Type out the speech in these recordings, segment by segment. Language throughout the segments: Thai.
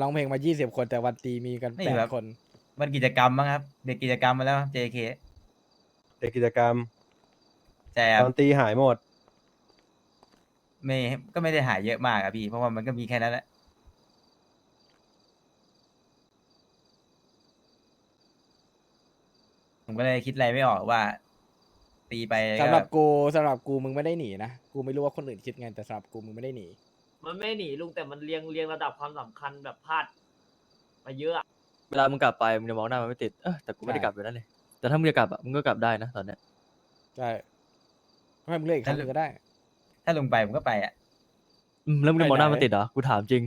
ร้องเพลงมา 20 คนแต่วันตีมีกันไม่แปดแบบ คน มันกิจกรรมมั้งครับ เด็กกิจกรรมมาแล้ว JK เด็กกิจกรรมแต่ตอนตีหายหมด ไม่ก็ไม่ได้หายเยอะมากอะพี่ เพราะว่ามันก็มีแค่นั้นแหละผมก็เลยคิดอะไรไม่ออกว่า ตีไปก็สำหรับกูสำหรับกูมึงไม่ได้หนีนะ กูไม่รู้ว่าคนอื่นคิดไงแต่สำหรับกูมึงไม่ได้หนี มันไม่หนีลุงแต่มันเรียงเรียงระดับความสำคัญแบบพลาดไปเยอะอะเวลามึงกลับไปมึงจะมองหน้ามันไม่ติดเออแต่กูไม่ได้กลับอยู่นั่นเลยแต่ถ้ามึงจะกลับอะมึงก็กลับได้นะตอนเนี้ยใช่ให้มึงเลือกอีกครั้งหนึงก็ได้ ถ้าลงไปผมก็ไปอะ อืมแล้วมึงจะมองหน้าไปไหนมันติดเหรอกูถามจริง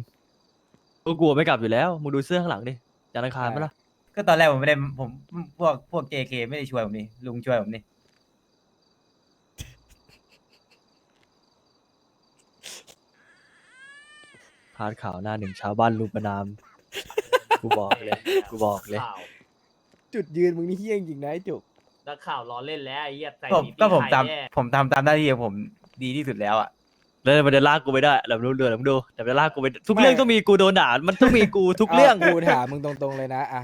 กูกลัวไม่กลับอยู่แล้วมึงดูเสื้อข้างหลังดิจานอังคารไหมล่ะก็ตอนแรกผมไม่ได้ผมพวกพวก JK ไม่ได้ช่วยผมนี่ลุงช่วยผมนี่าดข่าวหน้าหนึ่งชาวบ้านลุงประนาม กูบอกเลย กูบอกเลย ข่าวจุดยืนมึงนี่เฮี้ยจริงๆนะไอ้จุก นักข่าวล้อเล่นแล้วไอ้เหี้ยใส่ผมสีก็ผมไข่ตามแย่ผมทำตามหน้าที่ของผมดีที่สุดแล้วอะแล้วมันจะลากกูไปได้เดี๋ยวมึงดูเดี๋ยวมึงดูเดี๋ยวมันจะลากกูไปทุกเรื่องต้องมีกูโดนด่ามันต้องมีกูทุกเรื่องากูถามมึงตรงๆเลยนะอะ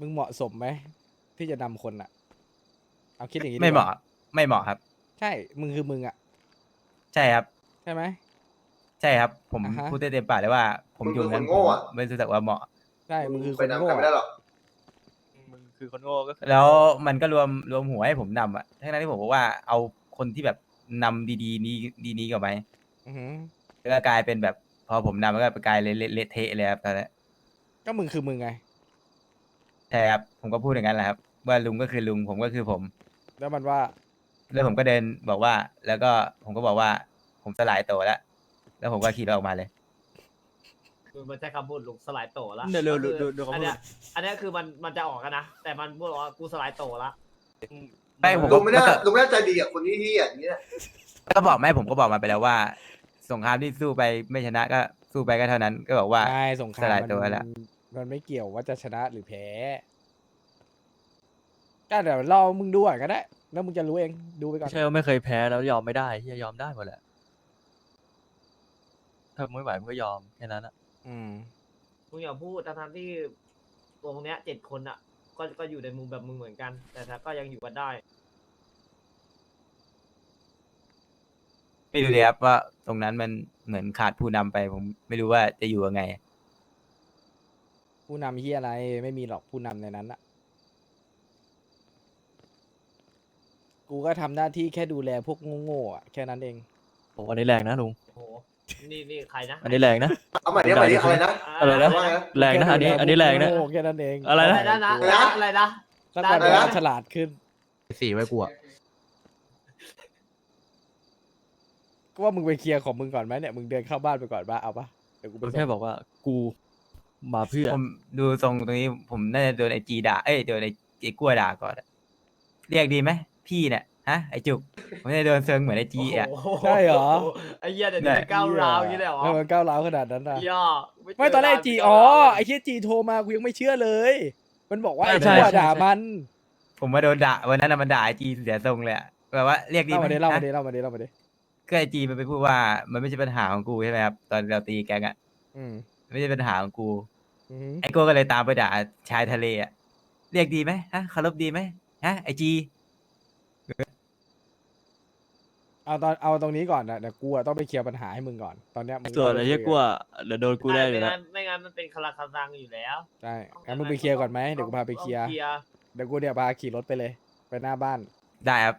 มึงเหมาะสมไหมที่จะนำคนอะเอาคิดอย่างนี้ดีไม่เหกว่มาะ ไม่เหมาะครับ ใช่ มึงคือมึงอะใช่ครับ ใช่ไหม ใช่ครับ ผมอ่าฮะ พูดได้เต็มปากเลยว่า ผมมึงอยู่คือนั้นคนโง่อะ ผมไม่รู้สึกว่าเหมาะ ใช่มึงคือคไปนนำโง่กันไม่ได้อะหรอกมึงคือคนโง่ก็คือแล้วมันก็รวมรวมหัวให้ผมนำอะทั้งนั้นที่ผมบอกว่าเอาคนที่แบบนำดีๆ นี้ดีนี้กับไหมอือหือแล้วก็กลายเป็นแบบพอผมนำมันก็กลายเละเละเทะเลยครับตอนนั้นก็มึงคือมึงไง ใช่ครับผมก็พูดอย่างนั้นแหละครับ ว่าลุงก็คือลุงผมก็คือผม แล้วมันว่าแล้วผมก็เดินบอกว่า แล้วก็ผมก็บอกว่าผมสลายตัวแล้ว แล้วผมก็ขี่รถออกมาเลย คือมันใช้คำพูดลุงสลายโตละเดี๋ยวเร็วก็ดูคือดูดูเขาอันพูดเนี้ยอันเนี้ยคือมันมันจะออกกันนะ แต่มันพูดว่ากูสลายโตละไม่ผม ลุงไม่น่าลุงไม่น่าใจดีกับคนที่ที่อย่างนี้นะก็บอกแม่ผมก็บอกมาไปแล้วว่า สงครามที่สู้ไปไม่ชนะก็สู้ไปก็เท่านั้นก็บอกว่า ใช่สงครามสลายมันตัวแล้ว มันไม่เกี่ยวว่าจะชนะหรือแพ้ก็เดี๋ยวรอมึงดูก่อนก็ได้ แล้วมึงจะรู้เองดูไปก่อนไม่ใช่ว่าไม่เคยแพ้แล้วยอมไม่ได้ที่ยอมได้หมดแหละ ถ้ามึงไม่ไหวมึงก็ยอมแค่นั้นอะอืม มึงอย่าพูดทั้งๆที่วงเนี้ยเจ็ดคนอะ ก็ก็อยู่ในมุมแบบมึงเหมือนกัน แต่ถ้าก็ยังอยู่กันได้ ไม่รู้เลยครับว่าตรงนั้นมันเหมือนขาดผู้นำไป ผมไม่รู้ว่าจะอยู่ยังไง ผู้นำเฮียอะไรไม่มีหรอกผู้นำในนั้นอะกูก็ทำหน้าที่แค่ดูแลพวกโง่ๆอะแค่นั้นเองโอ้อันนี้แรงนะลุงโอ้โห นี่นี่ใครนะอันนี้แรงนะ เอาใหม่ดิเอาใหม่ดิอะไรนะอะไรนะ ว่าไงนะ แรงนะอันนี้อันนี้แรงนะ โง่แค่นั้นเองอะไรอะไรนะนะนะอะไรนะสักวันอะไรนะเราฉลาดขึ้นสี่ไว้กลัวก็ว่ามึงไปเคลียร์ของมึงก่อนไหมเนี่ยมึงเดินเข้าบ้านไปก่อนบ้าเอาปะเดี๋ยวกูไปกูส่งแค่บอกว่ากูมาเพื่อผมดูทรงตรงนี้ผมน่าจะโดนไอจีด่า เอ้ยโดนไอไอกล้วยด่าก่อนอะเรียกดีไหมพี่เนี่ย ฮะไอจุกผมจะโดนเซิงเหมือนไอจีอะโอ้โใช่เหรอ ไอ้เหี้ยเดี๋ยวนี้เป็นก้าวร้าวอย่างนี้เลยเหรอแล้วมันก้าวร้าวขนาดนั้นนะย่อไม่ตอนแรกจีอ๋อไอ้เชี่ยจีโทรมากูยังไม่เชื่อเลย มันบอกว่าไอ้ใช่ตัวใช่ ด่ามันผมมาโดนด่าวันนั้นน่ะมันด่าไอจีเสียทรงเลยอะแบบว่าเรียกดีเล่าไหมมาดิเล่ามาฮะดิเล่ามาดิเล่ามาดิก็ไอจีมันไปพูดว่ามันไม่ใช่ปัญหาของกูใช่ไหมครับตอนเราตีแกงอะอืมไม่ใช่ปัญหาของกู อืมไอโก้ก็เลยตามไปด่าชายทะเลอะเรียกดีไหมฮะเคารพดีไหมฮะไอจี เอาตอนเอาตรงนี้ก่อนนะเดี๋ยวกูอะต้องไปเคลียร์ปัญหาให้มึงก่อนตอนเนี้ยมึงส่วนอะไรต้งปเหี้ยคุกูอะเดี๋ยวโดนกูได้อยู่ไม่แล้วงั้นไม่งั้นมันเป็นคาราคาซังอยู่แล้วใช่งั้นมึงไปเคลียร์ก่อนไหมเดี๋ยวกูพาไปเคลียร์ต้องร์เดี๋ยวกูเนี่ยพาขี่รถไปเลย ไปหน้าบ้าน ได้ครับ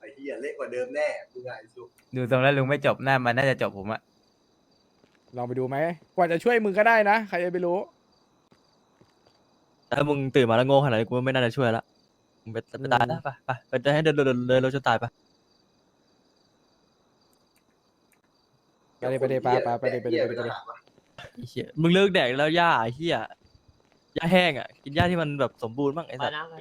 ไอ้เหี้ยเละกว่าเดิมแน่มึงไงสุกดูทรงแล้วลุงไม่จบน่ามันน่าจะจบผมอะลองไปดูไหมกว่าจะช่วยมึงก็ได้นะใครจะไปรู้ ถ้ามึงตื่นมาแล้วโง่ขนาดนี้กูไม่น่าจะช่วยละมึงไปไปตายนะไปไปไปจะให้เดินเดินเดินเดินรถจนตายไป ไปเลยไปเลยไปไปไปเลยไปเลยไปเลยไปเลย ไอ้เหี้ยมึงเลิกแดกแล้วหญ้าไอ้เหี้ยหญ้าแห้งอะ กินหญ้าที่มันแบบสมบูรณ์บ้างไอ้ไปสัตว์นะไป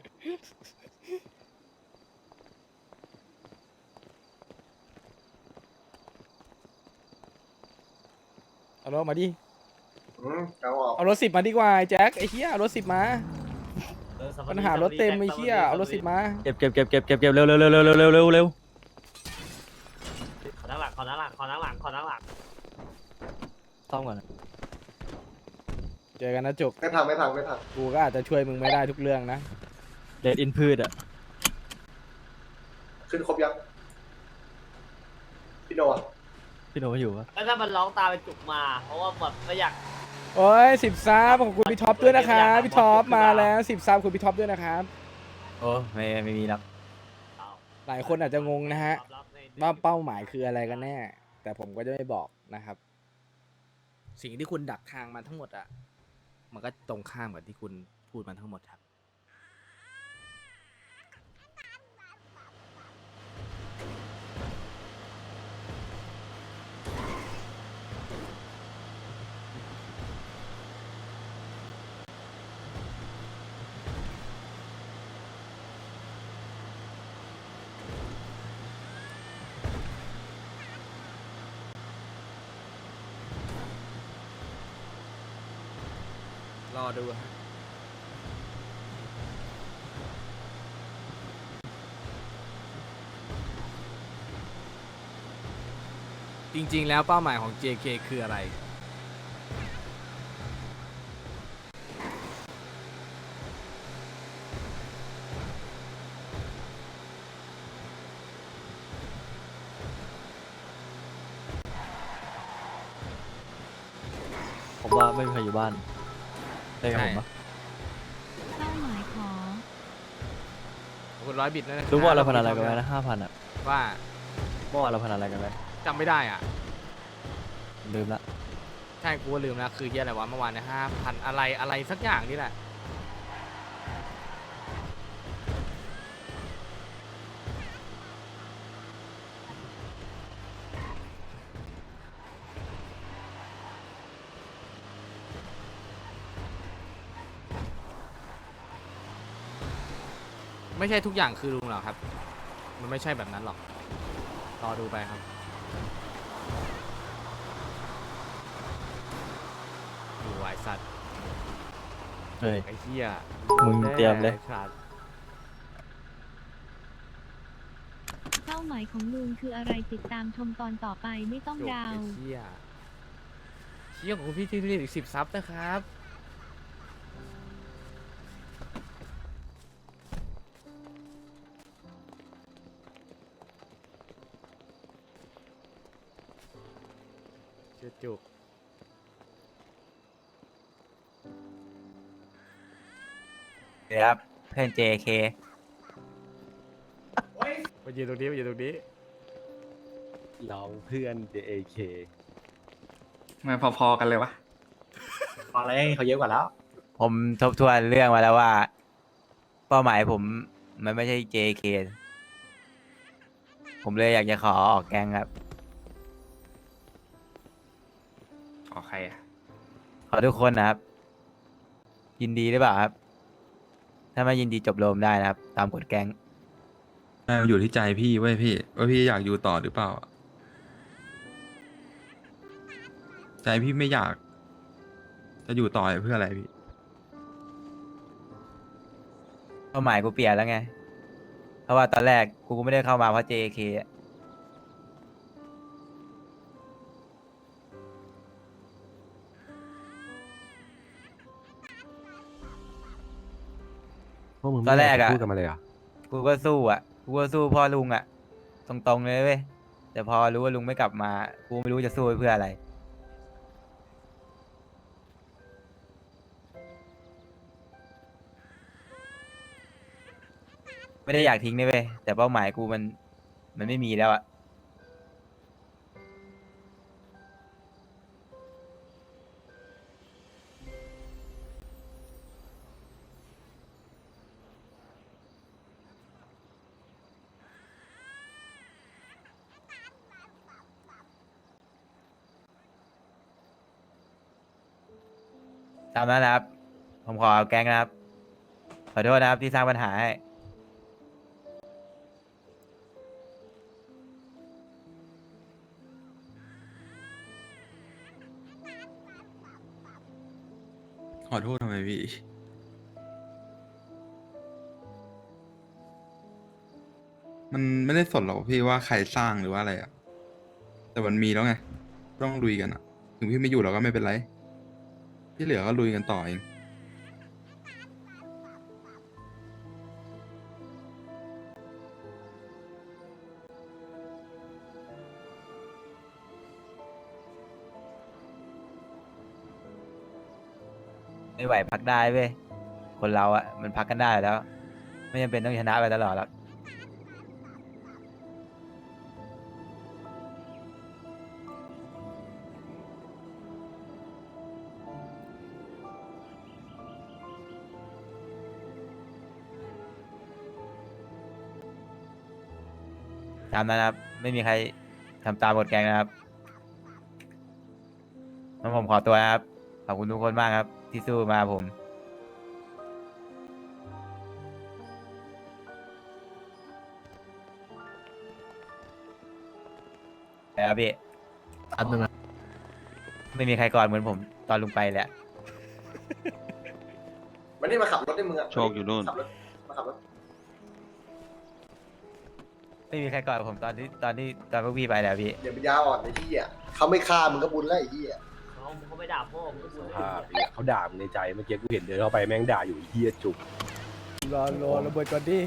เอารถมาดิ อืมเอาออกเอารถสิบมาดีกว่าไอ้แจ็คไอ้เหี้ยเอารถสิบมาเออสวัสดีปัญหารถเต็มไอ้เหี้ยเอารถสิบมา เก็บเก็บเก็บเก็บเก็บเก็บเร็วเร็วเร็วเร็วเร็วเร็วเร็วเร็ว ขอนั่งหลังขอนั่งหลังขอนั่งหลังขอนั่งหลัง ซ่อมก่อนนะเจอกันนะจุกไม่พังไม่พังไม่พังกูก็อาจจะช่วยมึงไม่ได้ทุกเรื่องนะ เดดอินพืชอะ ขึ้นครบยังพี่โนอะพี่โนไม่อยู่ปะแล้วถ้ามันร้องตามไปจุกมา เพราะว่าแบบไม่อยากโอ้ยสิบซับของคุณพี่ท็อปด้วยนะครับพี่ท็อปมาแล้วสิบซับคุณพี่ท็อปด้วยนะครับ โอ้ไม่ไม่มีหรอกหลายคนอาจจะงงนะฮะตอบรับใน ว่าเป้าหมายคืออะไรกันแน่ แต่ผมก็จะไม่บอกนะครับ สิ่งที่คุณดักทางมาทั้งหมดอะมันก็ตรงข้ามกับที่คุณพูดมาทั้งหมดครับ รอดูฮะจริงๆ แล้วเป้าหมายของ JK คืออะไร ผมว่าไม่มีใครอยู่บ้าน ได้กับผมปะเป้าหมายขอขอบคุณร้อยบิตด้วยนะครับรู้ว่าเราพนันอะไรกันไว้นะห้าพันอะว่าเมื่อวานเราพนันอะไรกันไว้จำไม่ได้อะ ลืมละ ใช่กูก็ลืมแล้วคือเฮียอะไรวะเมื่อวานเนี่ยห้าพันอะไรอะไรสักอย่างนี่แหละ ไม่ใช่ทุกอย่างคือลุงหรอกครับ มันไม่ใช่แบบนั้นหรอก รอดูไปครับดูไอ้สัตว์เฮ้ย ไอ้เหี้ยมึงเตรียมเลย ไอ้สัตว์เป้าหมายของลุงคืออะไรติดตามชมตอนต่อไปไม่ต้องจบเดา ไอ้เหี้ยเหี้ยของคุณพี่ที่เรียกอีกสิบซับนะครับ เชื่อจุกเดี๋ยวครับเพื่อน JK มายืนตรงนี้มายืนตรงนี้เราเพื่อน JAK มันพอๆกันเลยวะพอแล้วเขาเยอะกว่าแล้ว ผมทบทวนเรื่องมาแล้วว่า เป้าหมายผมมันไม่ใช่ JK ผมเลยอยากจะขอออกแกงครับ รอะขอทุกคนนะครับ ยินดีหรือเปล่าครับ ถ้าไม่ยินดีจบโรมได้นะครับ ตามกฎแก๊งใช่มันอยู่ที่ใจพี่เว้ยพี่ว่าพี่อยากอยู่ต่อหรือเปล่าใจพี่ไม่อยาก จะอยู่ต่อเพื่ออะไรพี่ เป้าหมายกูเปลี่ยนแล้วไง เพราะว่าตอนแรกกูก็ไม่ได้เข้ามาเพราะ JK อะ วกมึงตอนแรกอะ พูดกันมาเลยเหรอะกูก็สู้อะ กูก็สู้พ่อลุงอะ ตรงๆเลยเว้ย แต่พอรู้ว่าลุงไม่กลับมา กูไม่รู้จะสู้เพื่ออะไร ไม่ได้อยากทิ้งนะเว้ย แต่เป้าหมายกูมัน มันไม่มีแล้วอะ ตามนั้นนะครับ ผมขอเอาแก๊งนะครับ ขอโทษนะครับที่สร้างปัญหาให้ขอโทษทำไมพี่ มันไม่ได้สนหรอกพี่ว่าใครสร้างหรือว่าอะไรอะแต่มันมีแล้วไง ต้องลุยกันอะถึงพี่ไม่อยู่เราก็ไม่เป็นไร ที่เหลือก็ลุยกันต่อเองไม่ไหวพักได้เว้ย คนเราอะมันพักกันได้แล้ว ไม่จำเป็นต้องชนะไปตลอดหรอก ตามนั้นนะครับ ไม่มีใครทำตามกฎแกงนะครับงั้นผมขอตัวนะครับ ขอบคุณทุกคนมากครับ ที่สู้มาผม แล้วพี่ อันนึงนะไม่มีใครก่อนเหมือนผมตอนลุงไปแหลยอะมันนี่มาขับรถในเมืองอะโชคอยู่นู่น ขับรถมาขับรถ ไม่มีใครก่อนผมตอนที่ตอนที่ตอนพวกพี่ไปแล้วพี่ อย่าไปยาอ่อนไอ้เหี้ยเขาไม่ฆ่ามึงก็บุญแล้วไอ้เหี้ยเขาเขาไม่ด่าพ่อผมก็สพูดภาพเนี่ยเขาด่ามึงในใจเมื่อกี้กูเห็นเดินเข้าไปแม่งด่าอยู่ไอ้เฮียจุกรอรอระเบิดก่อนดิ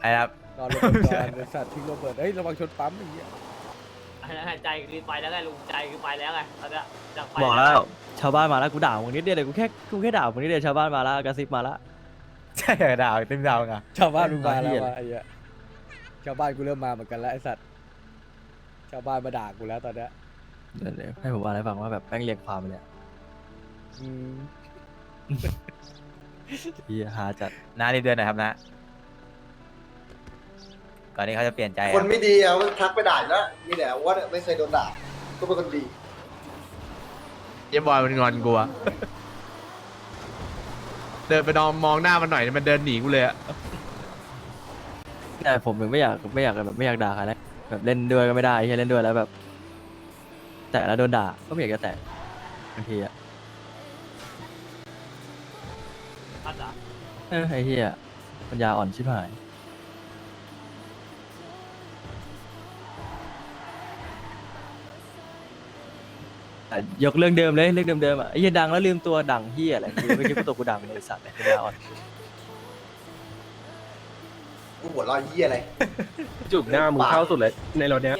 ไอ้ครับรอระเบิดก่อนไอ้สัตว์ทิ้งระเบิดเฮ้ยระวังชนปั๊มไอ้เหี้ยใจรีบไปแล้วไงลุงใจคือไปแล้วไงตอนเนี้ยอยากไปบอกแล้วชาวบ้านมาแล้วกูด่ามึงนิดเดียวเลยกูแค่กูแค่ด่ามึงนิดเดียวชาวบ้านมาแล้วกระซิบมาแล้วใช่เหรอดาวเต็มดาวไงชาวบ้านมึงมาแล้วเหี้ยว่ะไอ้เหี้ยชาวบ้านกูเริ่มมาเหมือนกันแล้วไอ้สัตว์ชาวบ้านมาด่ากูแล้วตอนเนี้ยเดี๋ยวเดี๋ยวให้ผมอ่านให้ฟังว่าแบบแม่งเรียงความมาเนี่ยอืมเฮียหาจัดน้ารีบเดินหน่อยครับนะก่อนที่เขาจะเปลี่ยนใจคนอะไม่ดีอะมันทักไปด่าอยู่แล้วนี่แหละว่าไม่เคยโดนด่าก็เป็นคนดีเยบอยมันงอนกูอะเดินไปนอนมองหน้ามันหน่อย มันเดินหนีกูเลยอะ แต่ผมถึงไม่อยากไม่อยากแบบไม่อยากด่าใครนะแบบเล่นด้วยก็ไม่ได้เฮียเล่นด้วยแล้วแบบ แต่แล้วโดนด่าก็ไม่อยากจะแตะบางทีอะพัดอะเออไอ้เฮียปัญญาอ่อนชิบหาย อะยกเรื่องเดิมเลยเรื่องเดิมๆอะไอ้เฮียดังแล้วลืมตัวดังเฮียอะไรกูไม่คิดว่าตัวกูดังเลยไอ้สัตว์ปัญญาอ่อน กูหัวเร้อยเยี่ยอะไร จุกหน้ามึงเข้าสุดเลยในรถเนี้ย